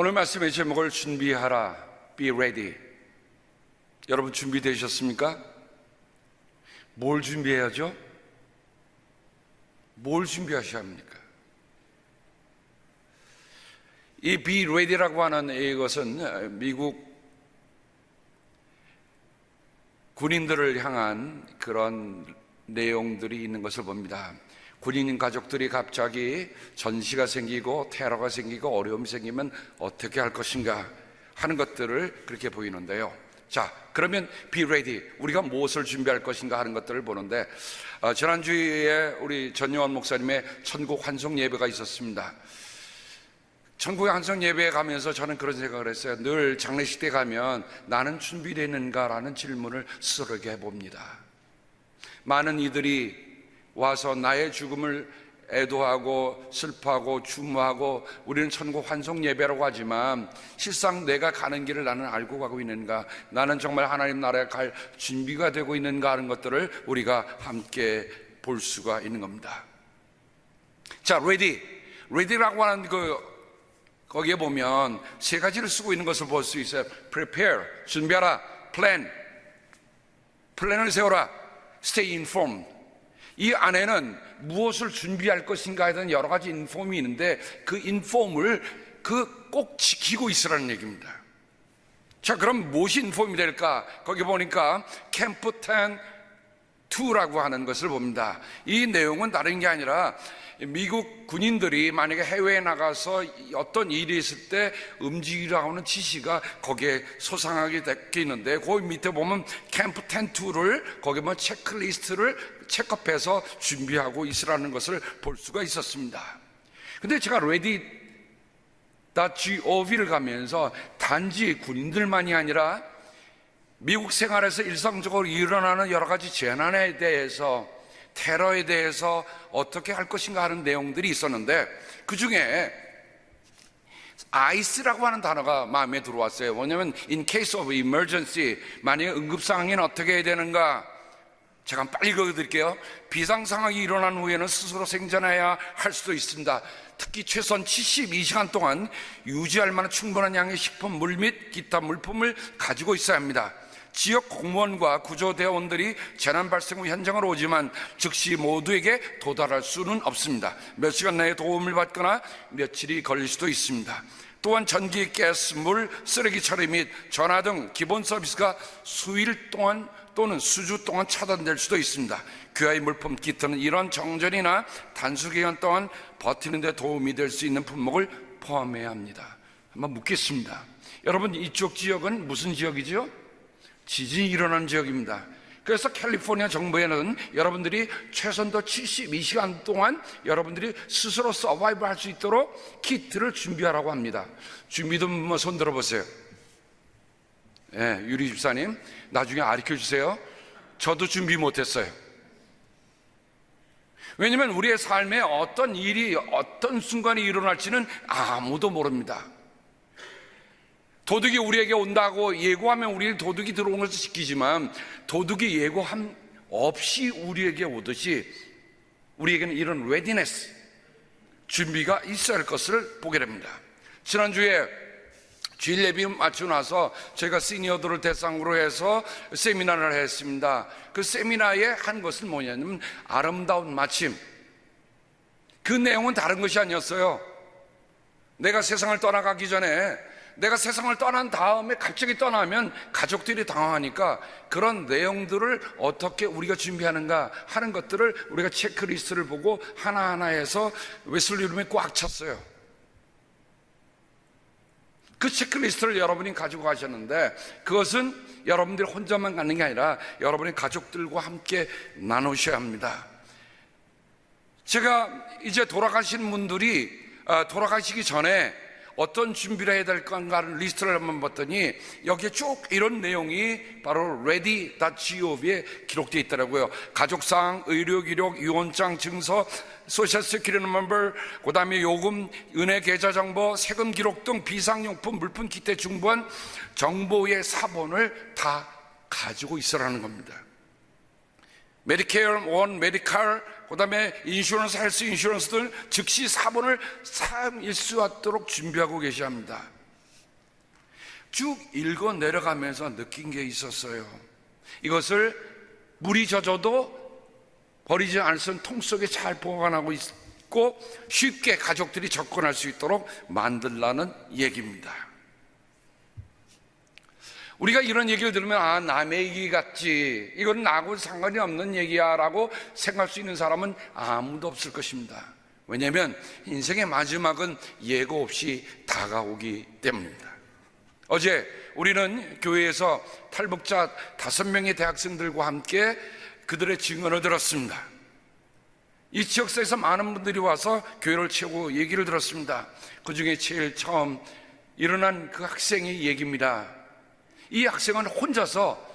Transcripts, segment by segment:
오늘 말씀의 제목을 준비하라, be ready. 여러분 준비되셨습니까? 뭘 준비해야죠? 뭘 준비하셔야 합니까? 이 be ready라고 하는 이것은 미국 군인들을 향한 그런 내용들이 있는 것을 봅니다. 군인 가족들이 갑자기 전시가 생기고 테러가 생기고 어려움이 생기면 어떻게 할 것인가 하는 것들을 그렇게 보이는데요. 자, 그러면 be ready. 우리가 무엇을 준비할 것인가 하는 것들을 보는데 어, 지난주에 우리 전영원 목사님의 천국 환송 예배가 있었습니다. 천국의 환송 예배에 가면서 저는 그런 생각을 했어요. 늘 장례식 때 가면 나는 준비되는가라는 질문을 스스로에게 해봅니다. 많은 이들이 와서 나의 죽음을 애도하고 슬퍼하고 추모하고 우리는 천국 환송 예배라고 하지만 실상 내가 가는 길을 나는 알고 가고 있는가 나는 정말 하나님 나라에 갈 준비가 되고 있는가 하는 것들을 우리가 함께 볼 수가 있는 겁니다. 자, ready. ready라고 하는 그 거기에 보면 세 가지를 쓰고 있는 것을 볼 수 있어요. prepare, 준비하라. plan, 플랜을 세워라. stay informed. 이 안에는 무엇을 준비할 것인가에 대한 여러 가지 인폼이 있는데 그 인폼을 그 꼭 지키고 있으라는 얘기입니다. 자, 그럼 무엇이 인폼이 될까? 거기 보니까 캠프 10 2라고 하는 것을 봅니다. 이 내용은 다른 게 아니라 미국 군인들이 만약에 해외에 나가서 어떤 일이 있을 때 움직이라고 하는 지시가 거기에 소상하게 되어 있는데 거기 밑에 보면 캠프 10 2를 거기 보면 체크리스트를 체크업해서 준비하고 있으라는 것을 볼 수가 있었습니다. 근데 제가 레디 .gov를 가면서 단지 군인들만이 아니라 미국 생활에서 일상적으로 일어나는 여러 가지 재난에 대해서 테러에 대해서 어떻게 할 것인가 하는 내용들이 있었는데 그 중에 아이스라고 하는 단어가 마음에 들어왔어요. 뭐냐면 in case of emergency 만약에 응급 상황에는 어떻게 해야 되는가? 제가 빨리 읽어드릴게요. 비상 상황이 일어난 후에는 스스로 생존해야 할 수도 있습니다. 특히 최소한 72시간 동안 유지할 만한 충분한 양의 식품, 물 및 기타 물품을 가지고 있어야 합니다. 지역 공무원과 구조대원들이 재난 발생 후 현장으로 오지만 즉시 모두에게 도달할 수는 없습니다. 몇 시간 내에 도움을 받거나 며칠이 걸릴 수도 있습니다. 또한 전기, 가스, 물, 쓰레기 처리 및 전화 등 기본 서비스가 수일 동안 또는 수주 동안 차단될 수도 있습니다. 귀하의 물품 키트는 이런 정전이나 단수 기간 동안 버티는 데 도움이 될 수 있는 품목을 포함해야 합니다. 한번 묻겠습니다. 여러분 이쪽 지역은 무슨 지역이죠? 지진이 일어난 지역입니다. 그래서 캘리포니아 정부에는 여러분들이 최선도 72시간 동안 여러분들이 스스로 서바이브 할 수 있도록 키트를 준비하라고 합니다. 준비도 뭐손 들어보세요. 예, 유리 집사님, 나중에 가르쳐 주세요. 저도 준비 못했어요. 왜냐면 우리의 삶에 어떤 일이 어떤 순간에 일어날지는 아무도 모릅니다. 도둑이 우리에게 온다고 예고하면 우리는 도둑이 들어오는 것을 지키지만 도둑이 예고함 없이 우리에게 오듯이 우리에게는 이런 레디네스 준비가 있어야 할 것을 보게 됩니다. 지난주에 주일 예비 마치고 나서 저희가 시니어들을 대상으로 해서 세미나를 했습니다. 그 세미나에 한 것은 뭐냐면 아름다운 마침. 그 내용은 다른 것이 아니었어요. 내가 세상을 떠나가기 전에 내가 세상을 떠난 다음에 갑자기 떠나면 가족들이 당황하니까 그런 내용들을 어떻게 우리가 준비하는가 하는 것들을 우리가 체크리스트를 보고 하나하나 해서 웨슬리 룸에 꽉 찼어요. 그 체크리스트를 여러분이 가지고 가셨는데 그것은 여러분들이 혼자만 갖는 게 아니라 여러분의 가족들과 함께 나누셔야 합니다. 제가 이제 돌아가신 분들이 아, 돌아가시기 전에 어떤 준비를 해야 될 건가를 리스트를 한번 봤더니 여기에 쭉 이런 내용이 바로 ready.gov에 기록되어 있더라고요. 가족상, 의료 기록, 유언장, 증서, 소셜 세큐리티 넘버, 그 다음에 요금, 은행 계좌 정보, 세금 기록 등 비상용품, 물품 기태 중부한 정보의 사본을 다 가지고 있으라는 겁니다. 메디케어 원, 메디칼, 그 다음에 인슈런스, 헬스 인슈런스 등 즉시 사본을 사용일 수 있도록 준비하고 계셔야 합니다. 쭉 읽어 내려가면서 느낀 게 있었어요. 이것을 물이 젖어도 버리지 않을 통 속에 잘 보관하고 있고 쉽게 가족들이 접근할 수 있도록 만들라는 얘기입니다. 우리가 이런 얘기를 들으면 아 남의 얘기 같지 이건 나하고 상관이 없는 얘기야라고 생각할 수 있는 사람은 아무도 없을 것입니다. 왜냐하면 인생의 마지막은 예고 없이 다가오기 때문입니다. 어제 우리는 교회에서 탈북자 다섯 명의 대학생들과 함께 그들의 증언을 들었습니다. 이 지역사에서 많은 분들이 와서 교회를 채우고 얘기를 들었습니다. 그 중에 제일 처음 일어난 그 학생의 얘기입니다. 이 학생은 혼자서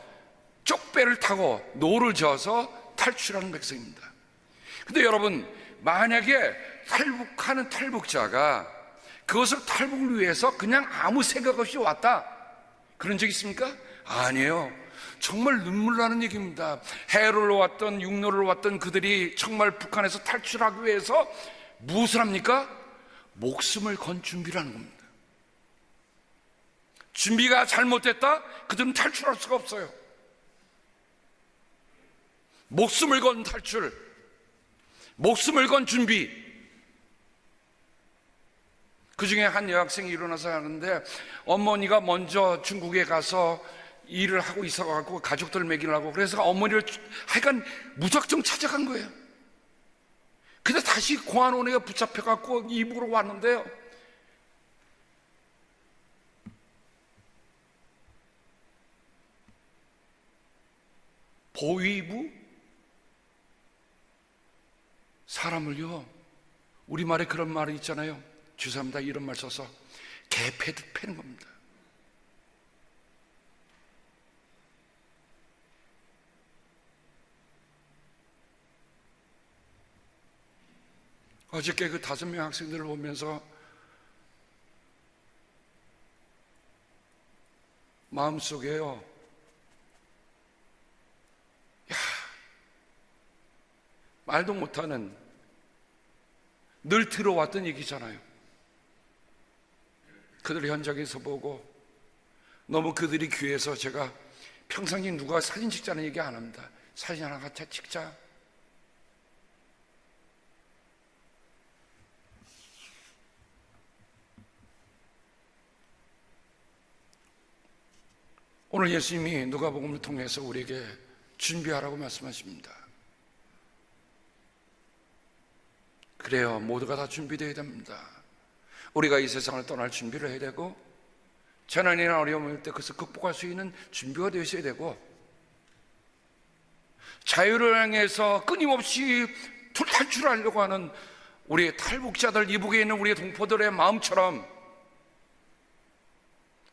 쪽배를 타고 노를 저어서 탈출하는 백성입니다. 근데 여러분, 만약에 탈북하는 탈북자가 그것을 탈북을 위해서 그냥 아무 생각 없이 왔다. 그런 적 있습니까? 아니에요. 정말 눈물 나는 얘기입니다. 해를 왔던 육로를 왔던 그들이 정말 북한에서 탈출하기 위해서 무엇을 합니까? 목숨을 건 준비를 하는 겁니다. 준비가 잘못됐다? 그들은 탈출할 수가 없어요. 목숨을 건 탈출, 목숨을 건 준비. 그 중에 한 여학생이 일어나서 하는데 어머니가 먼저 중국에 가서 일을 하고 있어갖고 가족들 먹이려고 그래서 어머니를 하여간 무작정 찾아간 거예요. 근데 다시 공안원에 붙잡혀갖고 이북으로 왔는데요. 보위부? 사람을요 우리말에 그런 말이 있잖아요. 죄송합니다 이런 말 써서 개패듯 패는 겁니다. 어저께 그 다섯 명 학생들을 보면서 마음속에요 말도 못하는 늘 들어왔던 얘기잖아요. 그들 현장에서 보고 너무 그들이 귀해서 제가 평상시 누가 사진 찍자는 얘기 안 합니다. 사진 하나 같이 찍자. 오늘 예수님이 누가복음을 통해서 우리에게 준비하라고 말씀하십니다. 그래요. 모두가 다 준비되어야 됩니다. 우리가 이 세상을 떠날 준비를 해야 되고, 재난이나 어려움일 때 그것을 극복할 수 있는 준비가 되어 있어야 되고, 자유를 향해서 끊임없이 탈출하려고 하는 우리의 탈북자들, 이북에 있는 우리의 동포들의 마음처럼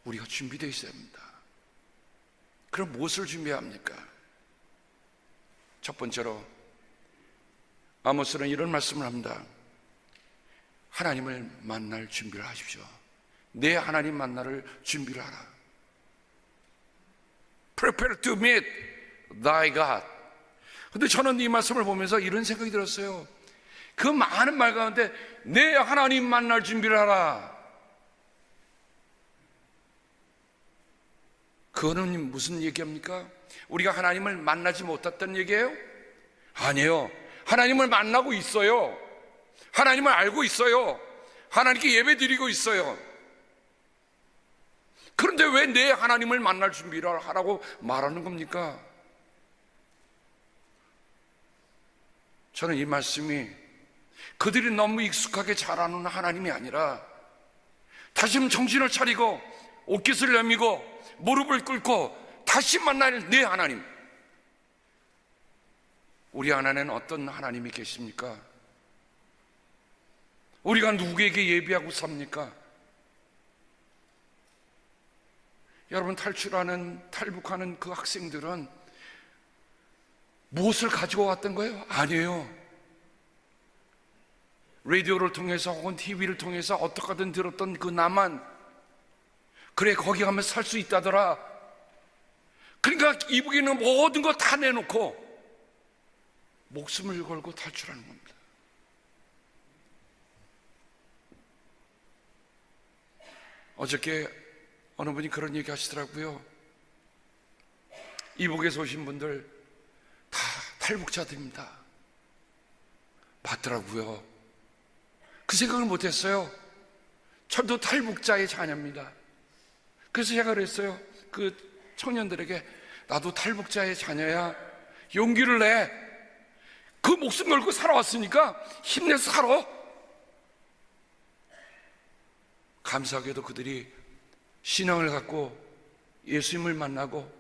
우리가 준비되어 있어야 합니다. 그럼 무엇을 준비해야 합니까? 첫 번째로 아모스는 이런 말씀을 합니다. 하나님을 만날 준비를 하십시오. 내 하나님 만나를 준비를 하라. Prepare to meet thy God. 근데 저는 이 말씀을 보면서 이런 생각이 들었어요. 그 많은 말 가운데 내 하나님 만날 준비를 하라. 그거는 무슨 얘기합니까? 우리가 하나님을 만나지 못했던 얘기예요? 아니에요. 하나님을 만나고 있어요. 하나님을 알고 있어요. 하나님께 예배 드리고 있어요. 그런데 왜 내 하나님을 만날 준비를 하라고 말하는 겁니까? 저는 이 말씀이 그들이 너무 익숙하게 잘 아는 하나님이 아니라 다시 정신을 차리고 옷깃을 내미고 무릎을 꿇고 다시 만날 내 하나님 우리 안에는 어떤 하나님이 계십니까? 우리가 누구에게 예비하고 삽니까? 여러분 탈출하는 탈북하는 그 학생들은 무엇을 가지고 왔던 거예요? 아니에요. 라디오를 통해서 혹은 TV를 통해서 어떻게든 들었던 그 나만 그래 거기 가면 살 수 있다더라. 그러니까 이북에 있는 모든 거 다 내놓고 목숨을 걸고 탈출하는 겁니다. 어저께 어느 분이 그런 얘기 하시더라고요. 이북에서 오신 분들 다 탈북자들입니다. 맞더라고요. 그 생각을 못했어요. 저도 탈북자의 자녀입니다. 그래서 제가 그랬어요. 그 청년들에게 나도 탈북자의 자녀야. 용기를 내. 그 목숨 걸고 살아왔으니까 힘내서 살아. 감사하게도 그들이 신앙을 갖고 예수님을 만나고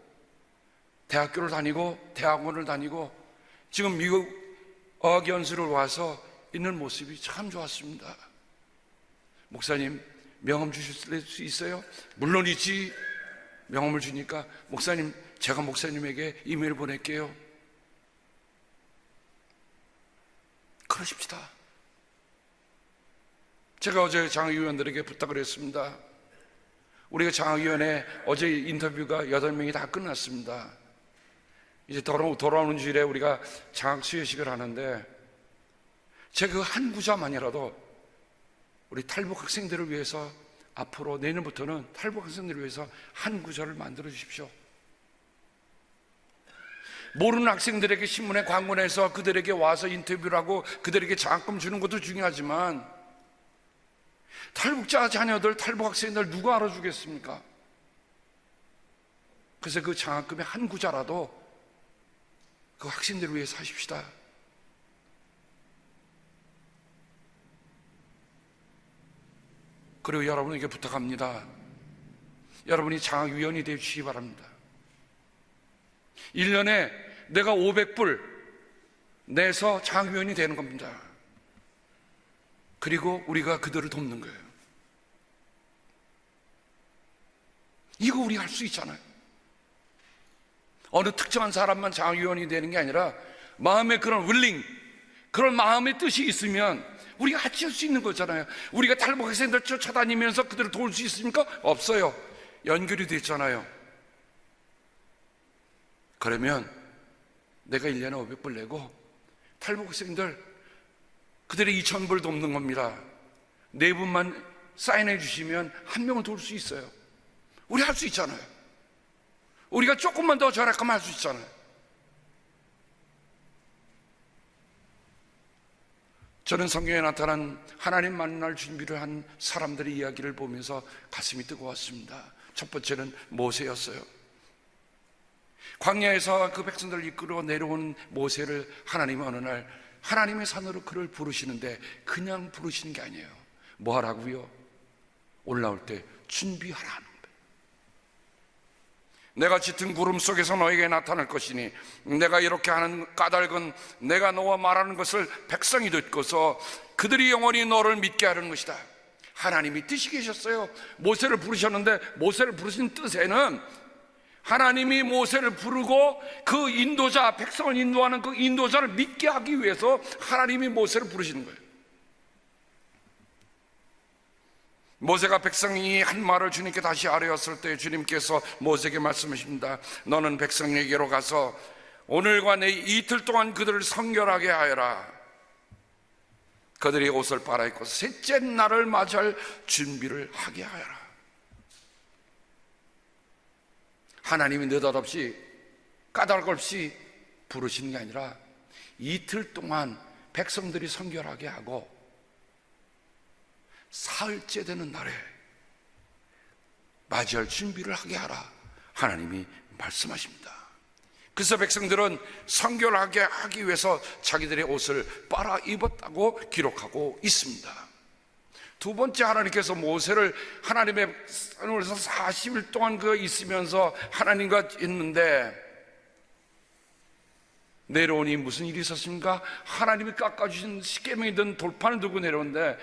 대학교를 다니고 대학원을 다니고 지금 미국 어학 연수를 와서 있는 모습이 참 좋았습니다. 목사님 명함 주실 수 있어요? 물론이지. 명함을 주니까 목사님 제가 목사님에게 이메일 보낼게요. 그러십시다. 제가 어제 장학위원들에게 부탁을 했습니다. 우리가 장학위원회 어제 인터뷰가 8명이 다 끝났습니다. 이제 돌아, 돌아오는 주일에 우리가 장학 수여식을 하는데 제가 그한 구자만이라도 우리 탈북 학생들을 위해서 앞으로 내년부터는 탈북 학생들을 위해서 한 구절을 만들어 주십시오. 모르는 학생들에게 신문에 광고내서 그들에게 와서 인터뷰를 하고 그들에게 장학금 주는 것도 중요하지만 탈북자 자녀들, 탈북 학생들 누가 알아주겠습니까? 그래서 그 장학금의 한 구자라도 그 학생들을 위해서 하십시다. 그리고 여러분에게 부탁합니다. 여러분이 장학위원이 되시기 바랍니다. 1년에 내가 500불 내서 장학위원이 되는 겁니다. 그리고 우리가 그들을 돕는 거예요. 이거 우리 할 수 있잖아요. 어느 특정한 사람만 장학위원이 되는 게 아니라 마음의 그런 윌링, 그런 마음의 뜻이 있으면 우리가 같이 할 수 있는 거잖아요. 우리가 탈북 학생들 쫓아다니면서 그들을 도울 수 있습니까? 없어요. 연결이 됐잖아요. 그러면 내가 1년에 500불 내고 탈북 학생들 그들의 2,000불 돕는 겁니다. 네 분만 사인해 주시면 한 명을 도울 수 있어요. 우리 할 수 있잖아요. 우리가 조금만 더 절약하면 할 수 있잖아요. 저는 성경에 나타난 하나님 만날 준비를 한 사람들의 이야기를 보면서 가슴이 뜨거웠습니다. 첫 번째는 모세였어요. 광야에서 그 백성들을 이끌어 내려온 모세를 하나님이 어느 날 하나님의 산으로 그를 부르시는데 그냥 부르시는 게 아니에요. 뭐 하라고요? 올라올 때 준비하라는 거예요. 내가 짙은 구름 속에서 너에게 나타날 것이니 내가 이렇게 하는 까닭은 내가 너와 말하는 것을 백성이 듣고서 그들이 영원히 너를 믿게 하는 것이다. 하나님이 뜻이 계셨어요. 모세를 부르셨는데 모세를 부르신 뜻에는 하나님이 모세를 부르고 그 인도자, 백성을 인도하는 그 인도자를 믿게 하기 위해서 하나님이 모세를 부르시는 거예요. 모세가 백성이 한 말을 주님께 다시 아뢰었을 때 주님께서 모세에게 말씀하십니다. 너는 백성에게로 가서 오늘과 내일 이틀 동안 그들을 성결하게 하여라. 그들이 옷을 빨아입고 셋째 날을 맞이할 준비를 하게 하여라. 하나님이 느닷없이 까닭 없이 부르시는 게 아니라 이틀 동안 백성들이 성결하게 하고 사흘째 되는 날에 맞이할 준비를 하게 하라. 하나님이 말씀하십니다. 그래서 백성들은 성결하게 하기 위해서 자기들의 옷을 빨아 입었다고 기록하고 있습니다. 두 번째 하나님께서 모세를 하나님의 산에서 40일 동안 그 있으면서 하나님과 있는데 내려오니 무슨 일이 있었습니까? 하나님이 깎아주신 십계명이 든 돌판을 들고 내려오는데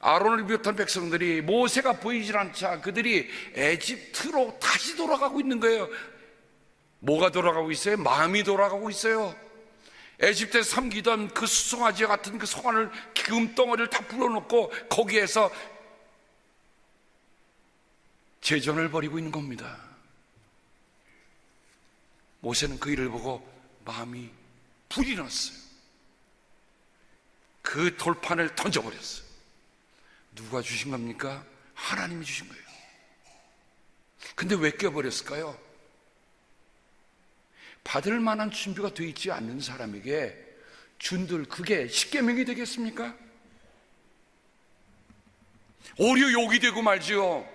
아론을 비롯한 백성들이 모세가 보이질 않자 그들이 에집트로 다시 돌아가고 있는 거예요. 뭐가 돌아가고 있어요? 마음이 돌아가고 있어요. 에집트에 섬기던 그 수송아지 같은 그 송아를 금덩어리를 다 불어놓고 거기에서 재전을 벌이고 있는 겁니다. 모세는 그 일을 보고 마음이 불이 났어요. 그 돌판을 던져버렸어요. 누가 주신 겁니까? 하나님이 주신 거예요. 근데 왜 깨버렸을까요? 받을 만한 준비가 되어 있지 않는 사람에게 준들 그게 십계명이 되겠습니까? 오히려 욕이 되고 말지요.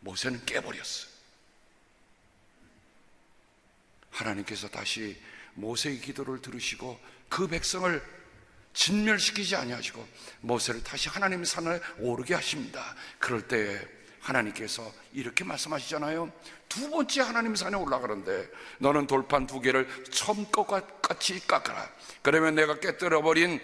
모세는 깨버렸어요. 하나님께서 다시 모세의 기도를 들으시고 그 백성을 진멸시키지 아니하시고 모세를 다시 하나님의 산에 오르게 하십니다. 그럴 때 하나님께서 이렇게 말씀하시잖아요. 두 번째 하나님 산에 올라가는데 너는 돌판 두 개를 처음 것과 같이 깎아라. 그러면 내가 깨뜨려 버린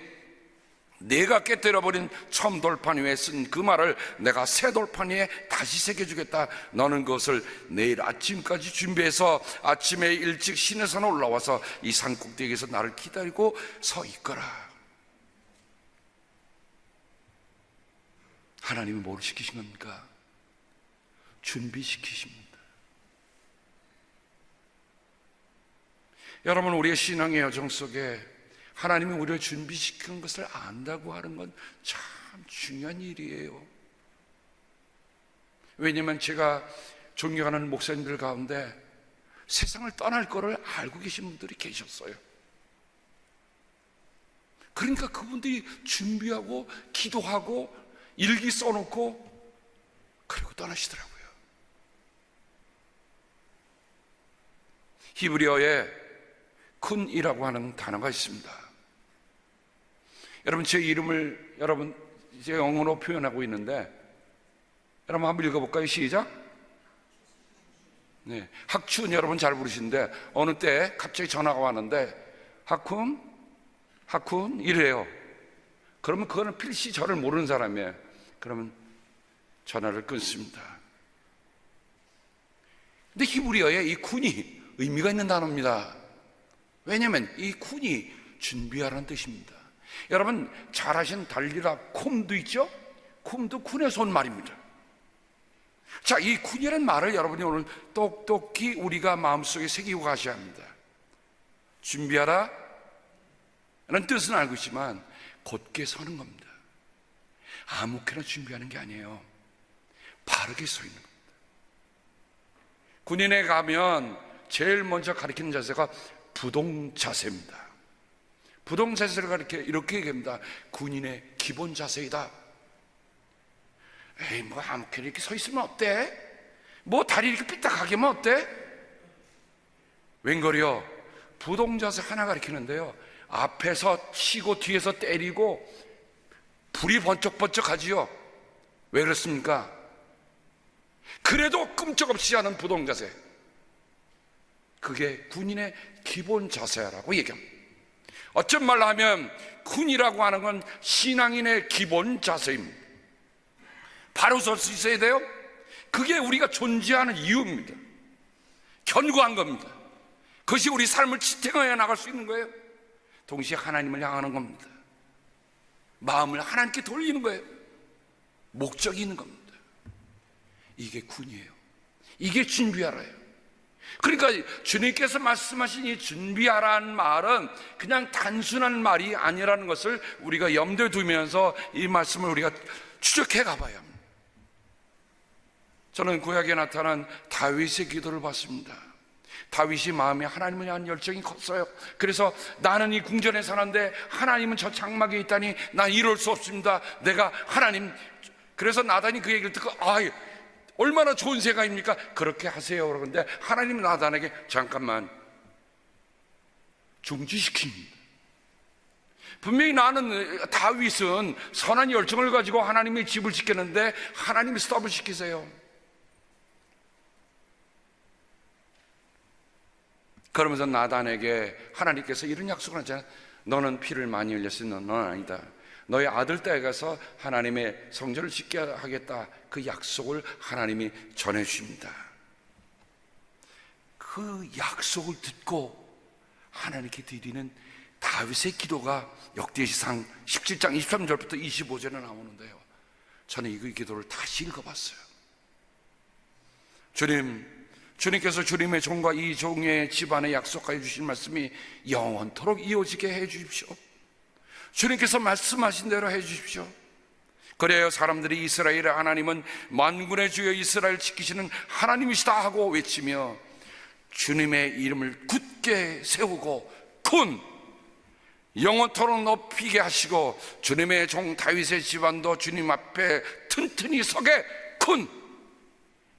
내가 깨뜨려 버린 처음 돌판 위에 쓴 그 말을 내가 새 돌판 위에 다시 새겨주겠다. 너는 그것을 내일 아침까지 준비해서 아침에 일찍 신의 산에 올라와서 이 산 꼭대기에서 나를 기다리고 서 있거라. 하나님이 뭘 시키신 겁니까? 준비시키십니다. 여러분, 우리의 신앙의 여정 속에 하나님이 우리를 준비시키는 것을 안다고 하는 건 참 중요한 일이에요. 왜냐면 제가 존경하는 목사님들 가운데 세상을 떠날 거를 알고 계신 분들이 계셨어요. 그러니까 그분들이 준비하고 기도하고 일기 써놓고 그리고 떠나시더라고요. 히브리어에 쿤이라고 하는 단어가 있습니다. 여러분 제 이름을 여러분 이제 영어로 표현하고 있는데 여러분 한번 읽어볼까요? 시작. 네, 학춘 여러분 잘 부르시는데 어느 때 갑자기 전화가 왔는데 학훈, 학훈 이래요. 그러면 그거는 필시 저를 모르는 사람이에요. 그러면 전화를 끊습니다. 근데 히브리어에 이 쿤이 의미가 있는 단어입니다. 왜냐하면 이 쿤이 준비하라는 뜻입니다. 여러분 잘 아시는 달리라 콤도 있죠? 콤도 쿤에서 온 말입니다. 자, 이 쿤이라는 말을 여러분이 오늘 똑똑히 우리가 마음속에 새기고 가셔야 합니다. 준비하라 라는 뜻은 알고 있지만 곧게 서는 겁니다. 아무렇게나 준비하는 게 아니에요. 바르게 서 있는 겁니다. 군인에 가면 제일 먼저 가리키는 자세가 부동 자세입니다. 부동 자세를 가리켜 이렇게 얘기합니다. 군인의 기본 자세이다. 에이, 뭐 아무렇게 이렇게 서 있으면 어때? 뭐 다리 이렇게 삐딱하게 하면 어때? 웬걸요? 부동 자세 하나 가리키는데요. 앞에서 치고 뒤에서 때리고 불이 번쩍번쩍 하지요. 왜 그렇습니까? 그래도 끔찍없이 하는 부동 자세. 그게 군인의 기본 자세라고 얘기합니다. 어쩐 말로 하면 군이라고 하는 건 신앙인의 기본 자세입니다. 바로 설 수 있어야 돼요. 그게 우리가 존재하는 이유입니다. 견고한 겁니다. 그것이 우리 삶을 지탱하여 나갈 수 있는 거예요. 동시에 하나님을 향하는 겁니다. 마음을 하나님께 돌리는 거예요. 목적이 있는 겁니다. 이게 군이에요. 이게 준비하라예요. 그러니까 주님께서 말씀하신 이 준비하라는 말은 그냥 단순한 말이 아니라는 것을 우리가 염두에 두면서 이 말씀을 우리가 추적해 합니다. 저는 구약에 나타난 다윗의 기도를 봤습니다. 다윗이 마음에 하나님을 향한 열정이 컸어요. 그래서 나는 이 궁전에 사는데 하나님은 저 장막에 있다니 나 이럴 수 없습니다. 내가 하나님 그래서 나단이 그 얘기를 듣고 아 얼마나 좋은 생각입니까? 그렇게 하세요. 그러는데 하나님은 나단에게 잠깐만 중지시킵니다. 분명히 나는 다윗은 선한 열정을 가지고 하나님의 집을 지켰는데 하나님이 스톱을 시키세요. 그러면서 나단에게 하나님께서 이런 약속을 하잖아요. 너는 피를 많이 흘렸으니 너는 아니다. 너의 아들 때에 가서 하나님의 성전을 짓게 하겠다. 그 약속을 하나님이 전해 주십니다. 그 약속을 듣고 하나님께 드리는 다윗의 기도가 역대시상 17장 23절부터 25절에 나오는데요. 저는 이 기도를 다시 읽어봤어요. 주님, 주님께서 주님의 종과 이 종의 집안에 약속하여 주신 말씀이 영원토록 이어지게 해 주십시오. 주님께서 말씀하신 대로 해 주십시오. 그래야 사람들이 이스라엘의 하나님은 만군의 주여 이스라엘 지키시는 하나님이시다 하고 외치며 주님의 이름을 굳게 세우고 군 영원토록 높이게 하시고 주님의 종 다윗의 집안도 주님 앞에 튼튼히 서게 군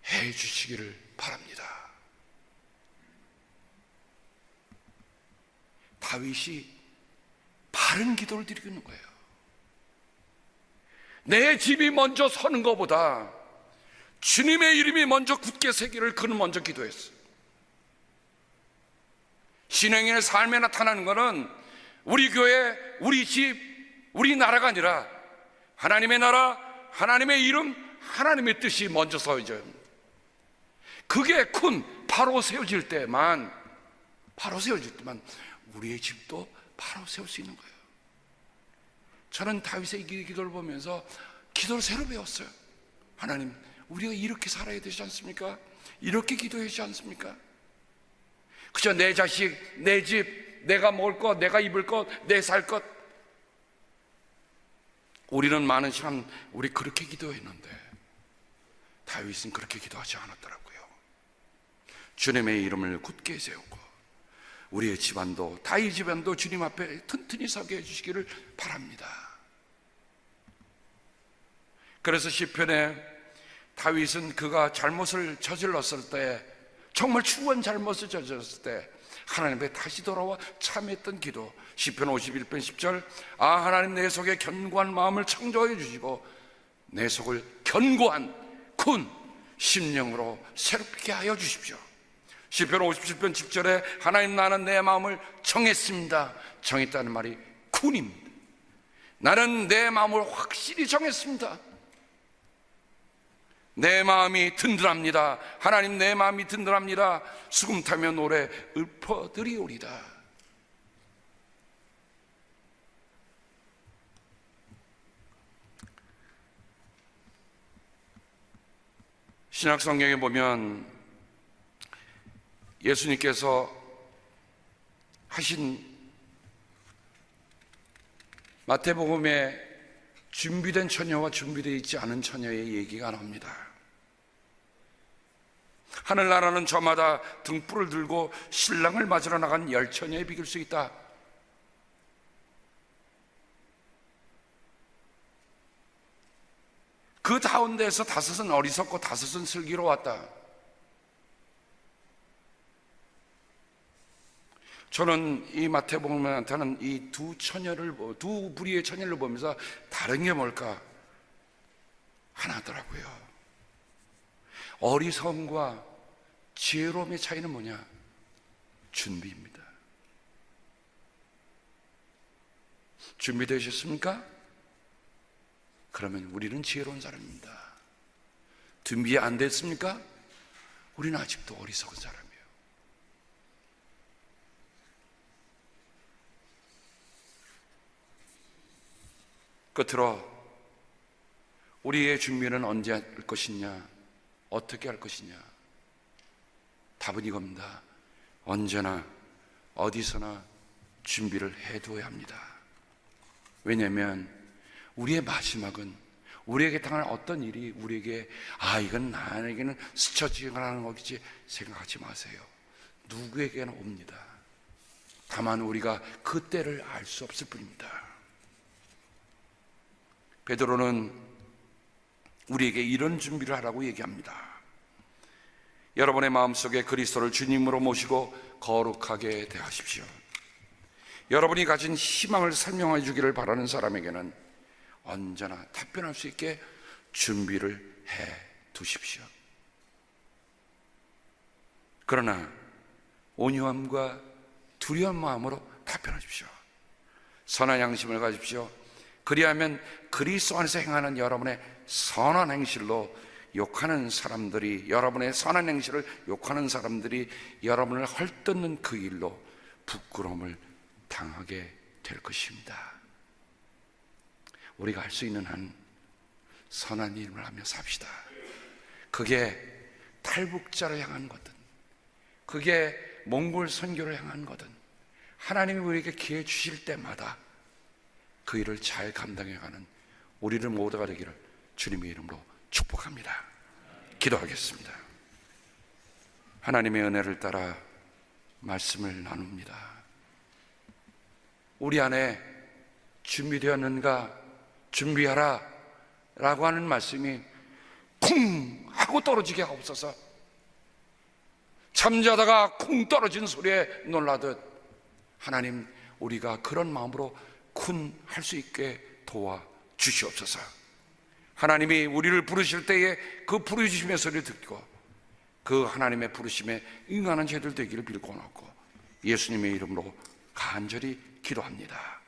해 주시기를 바랍니다. 다윗이 바른 기도를 드리고 있는 거예요. 내 집이 먼저 서는 것보다 주님의 이름이 먼저 굳게 세기를 그는 먼저 기도했어요. 신앙인의 삶에 나타나는 것은 우리 교회, 우리 집, 우리 나라가 아니라 하나님의 나라, 하나님의 이름, 하나님의 뜻이 먼저 서야죠. 그게 큰 바로 세워질 때만, 바로 세워질 때만 우리의 집도 바로 세울 수 있는 거예요. 저는 다윗의 이 기도를 보면서 기도를 새로 배웠어요. 하나님, 우리가 이렇게 살아야 되지 않습니까? 이렇게 기도해야 되지 않습니까? 그저 내 자식, 내 집, 내가 먹을 것, 내가 입을 것, 내 살 것. 우리는 많은 시간 우리 그렇게 기도했는데 다윗은 그렇게 기도하지 않았더라고요. 주님의 이름을 굳게 세우고 우리의 집안도 다윗 집안도 주님 앞에 튼튼히 서게 해주시기를 바랍니다. 그래서 시편에 다윗은 그가 잘못을 저질렀을 때 정말 추한 잘못을 저질렀을 때 하나님 앞에 다시 돌아와 참했던 기도 시편 51편 10절 아 하나님 내 속에 견고한 마음을 창조해 주시고 내 속을 견고한 군 심령으로 새롭게 하여 주십시오 시편 57편 10절에 하나님 나는 내 마음을 정했습니다 정했다는 말이 군입니다 나는 내 마음을 확실히 정했습니다 내 마음이 든든합니다. 하나님 내 마음이 든든합니다. 수금 타며 노래 읊어드리오리다. 신약 성경에 보면 예수님께서 하신 마태복음에 준비된 처녀와 준비되어 있지 않은 처녀의 얘기가 나옵니다. 하늘나라는 저마다 등불을 들고 신랑을 맞으러 나간 열 처녀에 비길 수 있다. 그 가운데에서 다섯은 어리석고 다섯은 슬기로웠다. 저는 이 마태복음에 나타나는 이두 처녀를 보- 두 부리의 처녀를 보면서 다른 게 뭘까 하나더라고요. 어리석음과 지혜로움의 차이는 뭐냐? 준비입니다. 준비되셨습니까? 그러면 우리는 지혜로운 사람입니다. 준비 안 됐습니까? 우리는 아직도 어리석은 사람이에요. 끝으로 우리의 준비는 언제 할 것이냐? 어떻게 할 것이냐? 답은 이겁니다. 언제나 어디서나 준비를 해두어야 합니다. 왜냐하면 우리의 마지막은 우리에게 당할 어떤 일이 우리에게 아 이건 나에게는 스쳐 지나가는 거겠지 생각하지 마세요. 누구에게나 옵니다. 다만 우리가 그 때를 알 수 없을 뿐입니다. 베드로는 우리에게 이런 준비를 하라고 얘기합니다. 여러분의 마음속에 그리스도를 주님으로 모시고 거룩하게 대하십시오. 여러분이 가진 희망을 설명해 주기를 바라는 사람에게는 언제나 답변할 수 있게 준비를 해 두십시오. 그러나 온유함과 두려운 마음으로 답변하십시오. 선한 양심을 가집시오. 그리하면 그리스도 안에서 행하는 여러분의 선한 행실로 욕하는 사람들이 여러분의 선한 행실을 욕하는 사람들이 여러분을 헐뜯는 그 일로 부끄러움을 당하게 될 것입니다. 우리가 할 수 있는 한 선한 일을 하며 삽시다. 그게 탈북자를 향한 거든, 그게 몽골 선교를 향한 거든, 하나님이 우리에게 기회 주실 때마다 그 일을 잘 감당해가는 우리를 모두가 되기를 주님의 이름으로 축복합니다. 기도하겠습니다. 하나님의 은혜를 따라 말씀을 나눕니다. 우리 안에 준비되었는가 준비하라 라고 하는 말씀이 쿵 하고 떨어지게 하옵소서. 잠자다가 쿵 떨어진 소리에 놀라듯 하나님 우리가 그런 마음으로 쿵할수 있게 도와 주시옵소서. 하나님이 우리를 부르실 때에 그 부르심의 소리를 듣고 그 하나님의 부르심에 응하는 죄들 되기를 빌고 놓고 예수님의 이름으로 간절히 기도합니다.